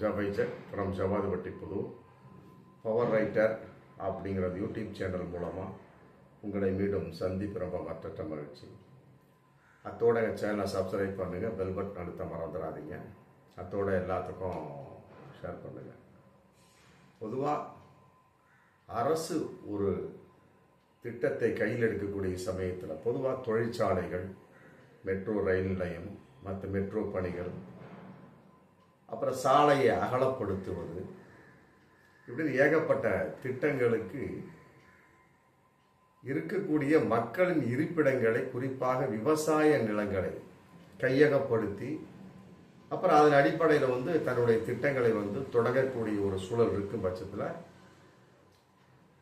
ஜபைஜக் from Javadhupatti புது power writer அப்படிங்கிற YouTube channel மூலமாக உங்களை மீண்டும் சந்திப்பு ரொம்ப மற்ற மகிழ்ச்சி. அத்தோட எங்கள் சேனலை சப்ஸ்கிரைப் பண்ணுங்கள் பெல் பட்டன் அழுத்த மறந்துடாதீங்க. அத்தோட எல்லாத்துக்கும் ஷேர் பண்ணுங்கள் பொதுவாக அரசு ஒரு திட்டத்தை கையில் எடுக்கக்கூடிய சமயத்தில் பொதுவாக தொழிற்சாலைகள் மெட்ரோ ரயில் நிலையம் மற்ற மெட்ரோ பணிகள் அப்புறம் சாலையை அகலப்படுத்துவது. இப்படின்னு ஏகப்பட்ட திட்டங்களுக்கு இருக்கக்கூடிய மக்களின் இருப்பிடங்களை குறிப்பாக விவசாய நிலங்களை கையகப்படுத்தி அப்புறம் அதன் அடிப்படையில் வந்து தன்னுடைய திட்டங்களை வந்து தொடங்கக்கூடிய ஒரு சூழல் இருக்கும் பட்சத்தில்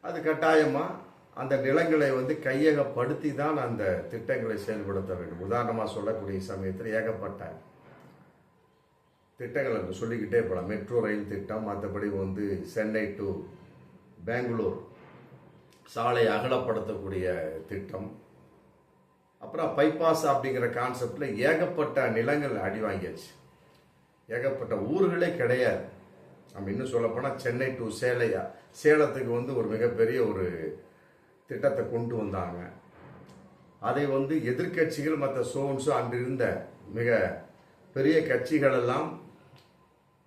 அது கட்டாயமாக அந்த நிலங்களை வந்து கையகப்படுத்தி தான் அந்த திட்டங்களை செயல்படுத்த வேண்டும். உதாரணமாக சொல்லக்கூடிய சமயத்தில் ஏகப்பட்ட திட்டங்கள் சொல்லிக்கிட்டே போகலாம் மெட்ரோ ரயில் திட்டம் மற்றபடி வந்து சென்னை டு பெங்களூர் சாலை அகலப்படுத்தக்கூடிய திட்டம். அப்புறம் பைபாஸ் அப்படிங்கிற கான்செப்டில் ஏகப்பட்ட நிலங்கள் அடி வாங்கியாச்சு. ஏகப்பட்ட ஊர்களே கிடையாது. நம்ம இன்னும் சொல்லப்போனால் சென்னை டு சேலையா? சேலத்துக்கு வந்து ஒரு மிகப்பெரிய ஒரு திட்டத்தை கொண்டு வந்தாங்க. அதை வந்து எதிர்கட்சிகள் மற்ற சோன்ஸு அங்கிருந்த மிக பெரிய கட்சிகளெல்லாம்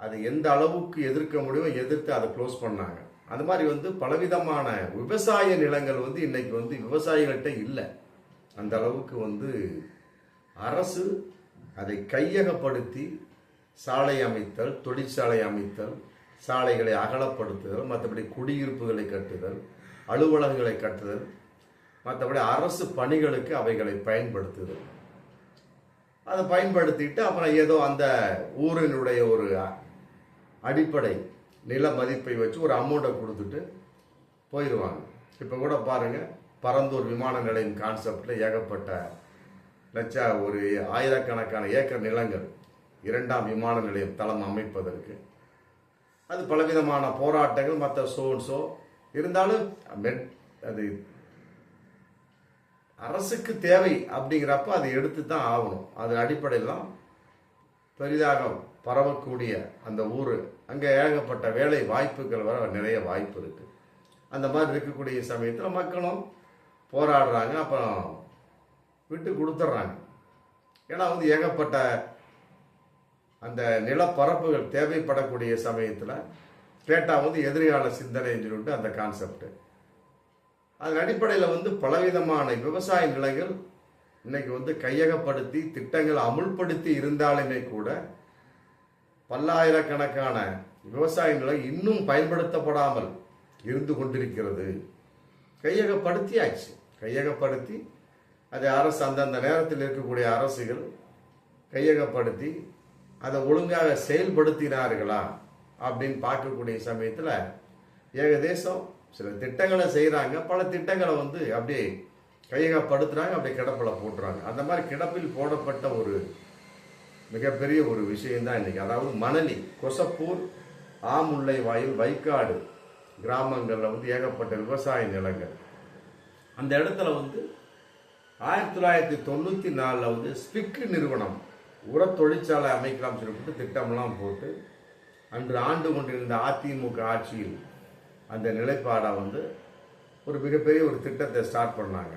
அது எந்த அளவுக்கு எதிர்க்க முடியுமோ எதிர்த்து அதை க்ளோஸ் பண்ணாங்க. அந்த மாதிரி வந்து பலவிதமான விவசாய நிலங்கள் வந்து இன்னைக்கு வந்து விவசாயிகள்கிட்ட இல்லை. அந்த அளவுக்கு வந்து அரசு அதை கையகப்படுத்தி சாலை அமைத்தல் தொழிற்சாலை அமைத்தல் சாலைகளை அகலப்படுத்துதல் மற்றபடி குடியிருப்புகளை கட்டுதல் அலுவலகங்களை கட்டுதல் மற்றபடி அரசு பணிகளுக்கு அவைகளை பயன்படுத்துதல். அதை பயன்படுத்திட்டு அப்புறம் ஏதோ அந்த ஊரினுடைய ஒரு அடிப்படை நில மதிப்பை வச்சு ஒரு அமௌண்ட்டை கொடுத்துட்டு போயிடுவாங்க இப்போ கூட பாருங்க பரந்தூர் விமான நிலையம் கான்செப்டில் ஏகப்பட்ட லட்ச ஒரு ஆயிரக்கணக்கான ஏக்கர் நிலங்கள் இரண்டாம் விமான நிலையம் தளம் அமைப்பதற்கு. அது பலவிதமான போராட்டங்கள் மற்ற சோன்ஸோ இருந்தாலும் மெட் அது அரசுக்கு தேவை அப்படிங்கிறப்ப அதை எடுத்து தான் ஆகணும். அது அடிப்படையில் தான் பெரிதாக பரவக்கூடிய அந்த ஊர் அங்கே ஏகப்பட்ட வேலை வாய்ப்புகள் வர நிறைய வாய்ப்பு இருக்குது அந்த மாதிரி இருக்கக்கூடிய சமயத்தில் மக்களும் போராடுறாங்க அப்புறம் விட்டு கொடுத்துட்றாங்க. ஏன்னா வந்து ஏகப்பட்ட அந்த நிலப்பரப்புகள் தேவைப்படக்கூடிய சமயத்தில் கேட்டால் வந்து எதிர்கால சிந்தனைன்னு சொல்லிட்டு அந்த கான்செப்ட் அதன் அடிப்படையில் வந்து பலவிதமான விவசாய நிலைகள் இன்னைக்கு வந்து கையகப்படுத்தி திட்டங்களை அமுல்படுத்தி இருந்தாலுமே கூட பல்லாயிரக்கணக்கான விவசாய நிலை இன்னும் பயன்படுத்தப்படாமல் இருந்து கொண்டிருக்கிறது. கையகப்படுத்தி ஆச்சு கையகப்படுத்தி அதை அரசு அந்தந்த நேரத்தில் இருக்கக்கூடிய அரசுகள் கையகப்படுத்தி அதை ஒழுங்காக செயல்படுத்தினார்களா அப்படின்னு பார்க்கக்கூடிய சமயத்தில் ஏகதேசம் சில திட்டங்களை செய்கிறாங்க பல திட்டங்களை வந்து அப்படியே கையகப்படுத்துகிறாங்க அப்படியே கிடப்பில் போட்டுறாங்க. அந்த மாதிரி கிடப்பில் போடப்பட்ட ஒரு மிகப்பெரிய ஒரு விஷயம்தான் இன்றைக்கி அதாவது மணலி கொசப்பூர் ஆமுல்லை வாயில் வைக்காடு கிராமங்களில் வந்து ஏகப்பட்ட விவசாய நிலங்கள். அந்த இடத்துல வந்து ஆயிரத்தி தொள்ளாயிரத்தி தொண்ணூற்றி நாலில் வந்து ஸ்பிக்கு நிறுவனம் உர தொழிற்சாலை அமைக்கலாம்னு சொல்லிட்டு திட்டம்லாம் போட்டு அன்று ஆண்டு கொண்டிருந்த அதிமுக ஆட்சியில் அந்த நிலைப்பாடை வந்து ஒரு மிகப்பெரிய ஒரு திட்டத்தை ஸ்டார்ட் பண்ணாங்க.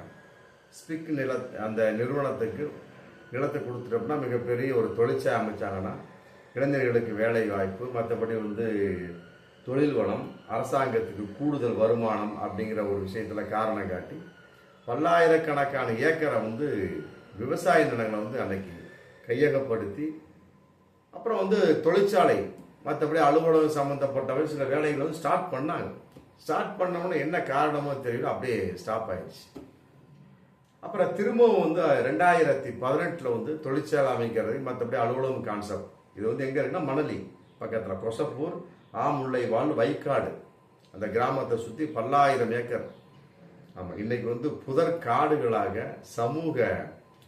ஸ்பிக் நில அந்த நிறுவனத்துக்கு நிலத்தை கொடுத்துட்டோம்னா மிகப்பெரிய ஒரு தொழிற்சாலை அமைச்சாங்கன்னா இளைஞர்களுக்கு வேலை வாய்ப்பு மற்றபடி வந்து தொழில் வளம் அரசாங்கத்துக்கு கூடுதல் வருமானம் அப்படிங்கிற ஒரு விஷயத்தில் காரணம் காட்டி பல்லாயிரக்கணக்கான ஏக்கரை வந்து விவசாய நிலங்களை வந்து அன்னைக்கு கையகப்படுத்தி அப்புறம் வந்து தொழிற்சாலை மற்றபடி அலுவலகம் சம்மந்தப்பட்டவை சில வேலைகளை வந்து ஸ்டார்ட் பண்ணாங்க. ஸ்டார்ட் பண்ணவொன்னே என்ன காரணமோ தெரியல அப்படியே ஸ்டாப் ஆயிடுச்சு. அப்புறம் திரும்பவும் வந்து ரெண்டாயிரத்தி பதினெட்டில் வந்து தொழிற்சாலை அமைக்கிறது மற்றபடி அலுவலகம் கான்செப்ட் இது வந்து எங்கே இருக்குன்னா மணலி பக்கத்தில். கொசப்பூர் ஆமுல்லை வாழ் வைக்காடு. அந்த கிராமத்தை சுற்றி பல்லாயிரம் ஏக்கர். ஆமாம் இன்னைக்கு வந்து புதர் காடுகளாக சமூக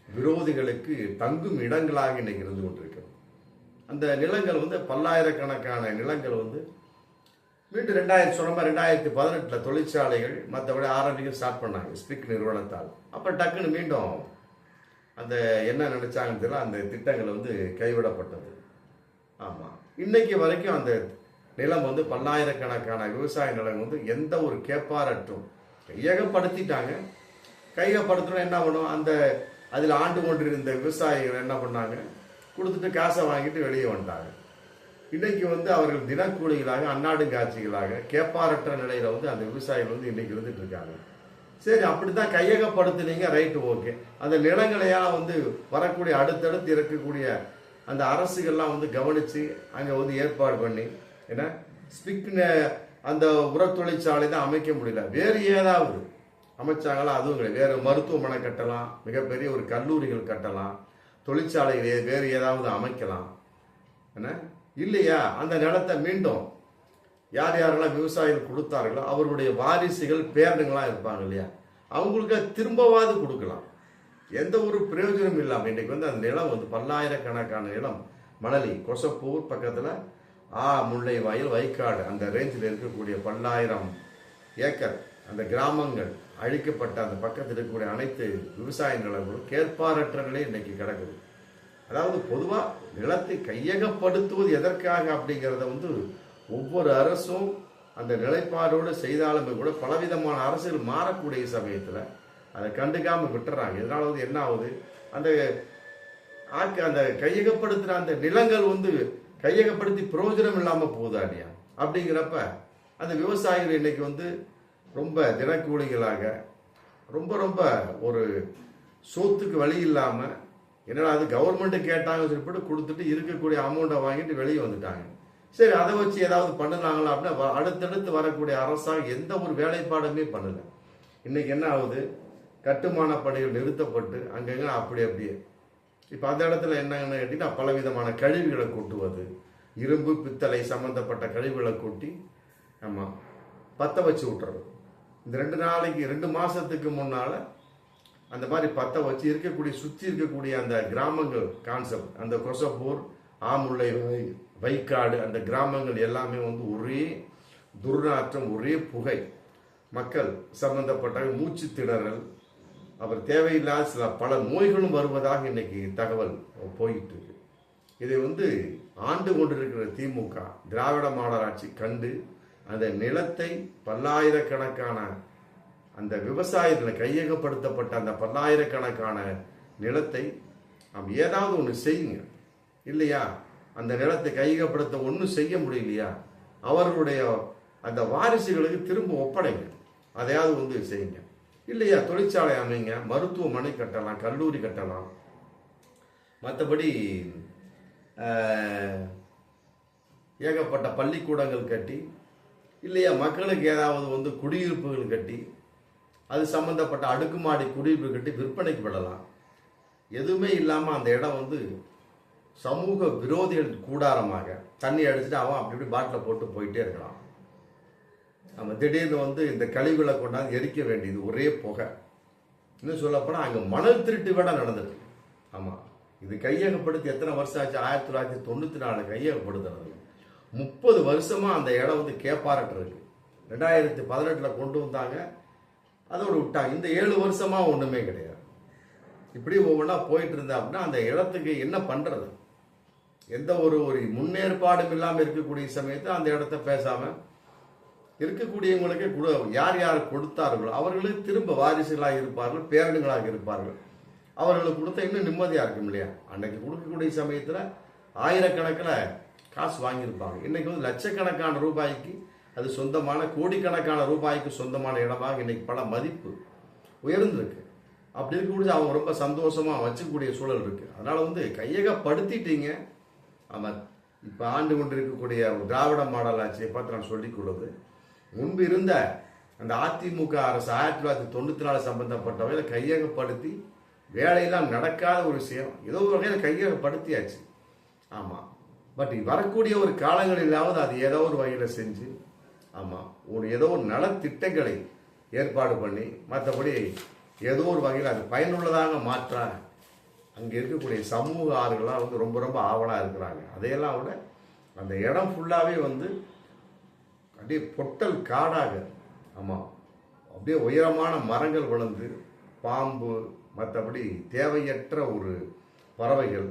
விரோதிகளுக்கு தங்கும் இடங்களாக இன்னைக்கு இருந்து கொண்டிருக்கிறது. அந்த நிலங்கள் வந்து பல்லாயிரக்கணக்கான நிலங்கள் வந்து மீண்டும் ரெண்டாயிரத்தி சொன்ன மாதிரி ரெண்டாயிரத்தி பதினெட்டில் தொழிற்சாலைகள் மற்றபடி ஆரம்பிக்க ஸ்டார்ட் பண்ணாங்க. ஸ்பிக் நிறுவனத்தால். அப்போ டக்குன்னு மீண்டும் அந்த என்ன நினைச்சாங்கன்னு தெரியல அந்த திட்டங்கள் வந்து கைவிடப்பட்டது. ஆமாம் இன்னைக்கு வரைக்கும் அந்த நிலம் வந்து பல்லாயிரக்கணக்கான விவசாய நிலம் வந்து எந்த ஒரு கேப்பாரற்றும் கையகப்படுத்திட்டாங்க. கையகப்படுத்தணும் என்ன பண்ணும்? அந்த அதில் ஆண்டு கொண்டிருந்த விவசாயிகள் என்ன பண்ணாங்க? கொடுத்துட்டு காசை வாங்கிட்டு வெளியே வந்துட்டாங்க. இன்னைக்கு வந்து அவர்கள் தினக்கூலிகளாக அந்நாடுங்காட்சிகளாக கேப்பாரற்ற நிலையில வந்து அந்த விவசாயிகள் வந்து இன்னைக்கு இருந்துட்டு இருக்காங்க சரி அப்படித்தான் கையகப்படுத்துனீங்க ரைட்டு ஓகே. அந்த நிலங்களையெல்லாம் வந்து வரக்கூடிய அடுத்தடுத்து இருக்கக்கூடிய அந்த அரசுகள்லாம் வந்து கவனிச்சு அங்க வந்து ஏற்பாடு பண்ணி ஏன்னா ஸ்பிக் அந்த உர தொழிற்சாலை தான் அமைக்க முடியல. வேறு ஏதாவது அமைச்சாங்களா? அதுவும் கிடையாது. வேறு மருத்துவமனை கட்டலாம் மிகப்பெரிய ஒரு கல்லூரிகள் கட்டலாம் தொழிற்சாலைகள் வேறு ஏதாவது அமைக்கலாம். என்ன? இல்லையா? அந்த நிலத்தை மீண்டும் யார் யாரெல்லாம் விவசாயிகள் கொடுத்தார்களோ அவருடைய வாரிசுகள் பேரனுங்களாம் இருப்பாங்க இல்லையா? அவங்களுக்கு திரும்பவாது கொடுக்கலாம். எந்த ஒரு பிரயோஜனம் இல்லாமல் இன்றைக்கி வந்து அந்த நிலம் வந்து பல்லாயிரக்கணக்கான நிலம் மணலி கொசப்பூர் பக்கத்தில் ஆ முல்லை வயல் வைக்காடு. அந்த ரேஞ்சில் இருக்கக்கூடிய பல்லாயிரம் ஏக்கர் அந்த கிராமங்கள் அழிக்கப்பட்ட அந்த பக்கத்தில் இருக்கக்கூடிய அனைத்து விவசாய நிலங்களும் கேட்பாரற்ற நிலை கிடக்குது. அதாவது பொதுவாக நிலத்தை கையகப்படுத்துவது எதற்காக அப்படிங்கிறத வந்து ஒவ்வொரு அரசும் அந்த நிலைப்பாடோடு செய்தாலுமே கூட பலவிதமான அரசுகள் மாறக்கூடிய சமயத்தில் அதை கண்டுக்காமல் விட்டுறாங்க. இதனால வந்து என்ன ஆகுது? அந்த ஆக்க அந்த கையகப்படுத்துகிற அந்த நிலங்கள் வந்து கையகப்படுத்தி பிரயோஜனம் இல்லாமல் போகுதா இல்லையா? அப்படிங்கிறப்ப அந்த விவசாயிகள் இன்னைக்கு வந்து ரொம்ப தினக்கூலிகளாக ரொம்ப ரொம்ப ஒரு சோத்துக்கு வழி இல்லாமல் என்னடா அது கவர்மெண்ட்டு கேட்டாங்க சொல்லிட்டு கொடுத்துட்டு இருக்கக்கூடிய அமௌண்ட்டை வாங்கிட்டு வெளியே வந்துட்டாங்க. சரி அதை வச்சு ஏதாவது பண்ணுனாங்களா அப்படின்னா வ- அடுத்தடுத்து வரக்கூடிய அரசாங்கம் எந்த ஒரு வேலைப்பாடுமே பண்ணல. இன்னைக்கு என்ன ஆகுது? கட்டுமான பணிகள் நிறுத்தப்பட்டு அங்கங்க அப்படி அப்படியே. இப்போ அந்த இடத்துல என்னங்கன்னு கேட்டிங்கன்னா பலவிதமான கழிவுகளை கொட்டுவது இரும்பு பித்தளை சம்பந்தப்பட்ட கழிவுகளை கொட்டி ஆமாம் பற்ற வச்சு விட்டுறது இந்த ரெண்டு நாளைக்கு ரெண்டு மாதத்துக்கு முன்னால் அந்த மாதிரி பற்ற வச்சு இருக்கக்கூடிய சுற்றி இருக்கக்கூடிய அந்த கிராமங்கள் கான்செப்ட் அந்த கொசப்பூர் ஆமுல்லை வைக்காடு அந்த கிராமங்கள் எல்லாமே வந்து ஒரே துர்நாற்றம் ஒரே புகை. மக்கள் சம்பந்தப்பட்ட மூச்சு திணறல். அவர் தேவையில்லாத சில பல நோய்களும் வருவதாக இன்னைக்கு தகவல் போயிட்டு இருக்கு. இதை வந்து ஆண்டு கொண்டிருக்கிற திமுக திராவிட மாடல் ஆட்சி கண்டு அந்த நிலத்தை பல்லாயிரக்கணக்கான அந்த விவசாயத்தில் கையகப்படுத்தப்பட்ட அந்த பல்லாயிரக்கணக்கான நிலத்தை நாம் ஏதாவது ஒன்று செய்யுங்க. இல்லையா? அந்த நிலத்தை கையகப்படுத்த ஒன்றும் செய்ய முடியலையா? அவர்களுடைய அந்த வாரிசுகளுக்கு திரும்ப ஒப்படைங்க. அதையாவது வந்து செய்யுங்க. இல்லையா? தொழிற்சாலை அமைங்க மருத்துவமனை கட்டலாம் கல்லூரி கட்டலாம். மற்றபடி ஏகப்பட்ட பள்ளிக்கூடங்கள் கட்டி இல்லையா? மக்களுக்கு ஏதாவது வந்து குடியிருப்புகள் கட்டி அது சம்பந்தப்பட்ட அடுக்குமாடி குடியிருப்பு கட்டி விற்பனைக்கு விடலாம். எதுவுமே இல்லாமல் அந்த இடம் வந்து சமூக விரோதிகள் கூடாரமாக தண்ணி அடிச்சுட்டு அவன் அப்படி இப்படி பாட்டில் போட்டு போயிட்டே இருக்கலாம். நம்ம திடீர்னு வந்து இந்த கழிவுகளை கொண்டாந்து எரிக்க வேண்டியது ஒரே புகை. இன்னும் சொல்லப்போனால் அங்கே மணல் திருட்டு விட நடந்தது ஆமாம் இது கையகப்படுத்தி எத்தனை வருஷம் ஆச்சு? ஆயிரத்தி தொள்ளாயிரத்தி தொண்ணூற்றி நாலு கையகப்படுத்துறது. முப்பது வருஷமாக அந்த இடம் வந்து கேப்பாரட்டு இருக்கு. ரெண்டாயிரத்தி பதினெட்டில் கொண்டு வந்தாங்க. அதோடு விட்டாங்க இந்த ஏழு வருஷமாக ஒன்றுமே கிடையாது. இப்படி ஒவ்வொன்றா போயிட்டு இருந்தா அப்படின்னா அந்த இடத்துக்கு என்ன பண்ணுறது எந்த ஒரு ஒரு முன்னேற்பாடும் இல்லாமல் இருக்கக்கூடிய சமயத்தில் அந்த இடத்த பேசாமல் இருக்கக்கூடியவங்களுக்கு கொடு யார் யார் கொடுத்தார்களோ அவர்களுக்கு திரும்ப வாரிசுகளாக இருப்பார்கள் பேரனுங்களாக இருப்பார்கள். அவர்களுக்கு கொடுத்தா இன்னும் நிம்மதியாக இருக்கும் இல்லையா? அன்னைக்கு கொடுக்கக்கூடிய சமயத்தில் ஆயிரக்கணக்கில் காசு வாங்கியிருப்பாங்க. இன்னைக்கு வந்து லட்சக்கணக்கான ரூபாய்க்கு அது சொந்தமான கோடிக்கணக்கான ரூபாய்க்கு சொந்தமான இடமாக இன்னைக்கு பல மதிப்பு உயர்ந்திருக்கு. அப்படி இருக்கக்கூடிய அவங்க ரொம்ப சந்தோஷமாக வச்சுக்கக்கூடிய சூழல் இருக்கு. அதனால வந்து கையகப்படுத்திட்டீங்க. ஆமாம் இப்போ ஆண்டு கொண்டு இருக்கக்கூடிய திராவிட மாடல் ஆட்சியை பார்த்து நான் சொல்லிக் கொள்வது முன்பு இருந்த அந்த அதிமுக அரசு ஆயிரத்தி தொள்ளாயிரத்தி தொண்ணூற்றி நாலு சம்பந்தப்பட்டவையில் கையகப்படுத்தி வேலையெல்லாம் நடக்காத ஒரு விஷயம். ஏதோ ஒரு வகையில் கையகப்படுத்தியாச்சு. ஆமாம் பட் வரக்கூடிய ஒரு காலங்களிலாவது அது ஏதோ ஒரு வகையில் செஞ்சு ஆமாம் ஒரு ஏதோ ஒரு நலத்திட்டங்களை ஏற்பாடு பண்ணி மற்றபடி ஏதோ ஒரு வகையில் அது பயனுள்ளதாக மாற்ற அங்கே இருக்கக்கூடிய சமூக ஆறுகள்லாம் வந்து ரொம்ப ரொம்ப ஆவலாக இருக்கிறாங்க. அதையெல்லாம் விட அந்த இடம் ஃபுல்லாகவே வந்து அப்படியே பொட்டல் காடாக ஆமாம் அப்படியே உயரமான மரங்கள் வளர்ந்து பாம்பு மற்றபடி தேவையற்ற ஒரு பறவைகள்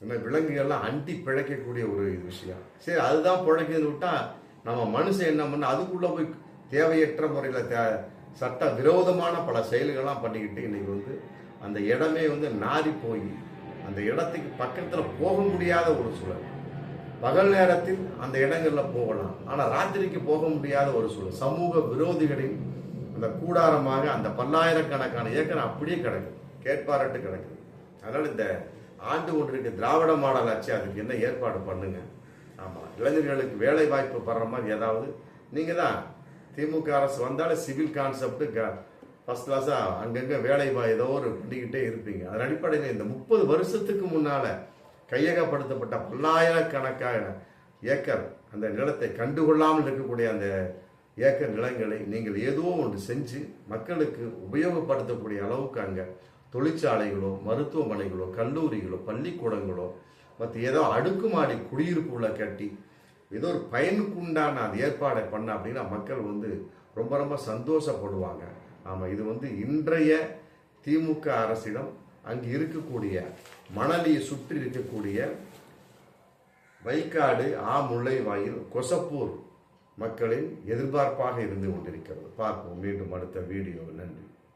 இந்த விலங்குகள்லாம் அண்டி பிழைக்கக்கூடிய ஒரு விஷயம். சரி அதுதான் பிழைக்குதுன்னு விட்டால் நம்ம மனுஷன் என்ன பண்ண அதுக்குள்ள போய் தேவையற்ற முறையில் தே சட்ட விரோதமான பல செயல்கள்லாம் பண்ணிக்கிட்டு இன்னைக்கு வந்து அந்த இடமே வந்து நாரி போய் அந்த இடத்துக்கு பக்கத்தில் போக முடியாத ஒரு சூழல். பகல் நேரத்தில் அந்த இடங்களில் போகலாம். ஆனால் ராத்திரிக்கு போக முடியாத ஒரு சூழல். சமூக விரோதிகளின் அந்த கூடாரமாக அந்த பல்லாயிரக்கணக்கான ஏக்கர் அப்படியே கிடக்குது கேட்பாரட்டு கிடக்குது அதனால் இந்த ஆண்டு ஒன்றிற்கு திராவிட மாடல் ஆச்சு அதுக்கு என்ன ஏற்பாடு பண்ணுங்கள் ஆமாம் இளைஞர்களுக்கு வேலை வாய்ப்பு படுற மாதிரி ஏதாவது நீங்கள் தான் திமுக அரசு வந்தாலும் சிவில் கான்செப்ட் ஃபர்ஸ்ட் கிளாஸாக அங்கங்கே வேலை வா- ஏதோ ஒரு பண்ணிக்கிட்டே இருப்பீங்க. அதன் அடிப்படையில் இந்த முப்பது வருஷத்துக்கு முன்னால் கையகப்படுத்தப்பட்ட பல்லாயிரக்கணக்கான ஏக்கர் அந்த நிலத்தை கண்டுகொள்ளாமல் இருக்கக்கூடிய அந்த ஏக்கர் நிலங்களை நீங்கள் ஏதோ ஒன்று செஞ்சு மக்களுக்கு உபயோகப்படுத்தக்கூடிய அளவுக்கு அங்கே தொழிற்சாலைகளோ மருத்துவமனைகளோ கல்லூரிகளோ பள்ளிக்கூடங்களோ மற்ற ஏதோ அடுக்குமாடி குடியிருப்புகளை கட்டி ஏதோ ஒரு பயனுக்கு உண்டான அந்த ஏற்பாடை பண்ண அப்படின்னா மக்கள் வந்து ரொம்ப ரொம்ப சந்தோஷப்படுவாங்க. ஆமாம் இது வந்து இன்றைய திமுக அரசிடம் அங்கு இருக்கக்கூடிய மணலியை சுற்றி இருக்கக்கூடிய வைக்காடு ஆ முல்லைவாயில் கொசப்பூர் மக்களின் எதிர்பார்ப்பாக இருந்து கொண்டிருக்கிறது. பார்ப்போம் மீண்டும் அடுத்த வீடியோ நன்றி.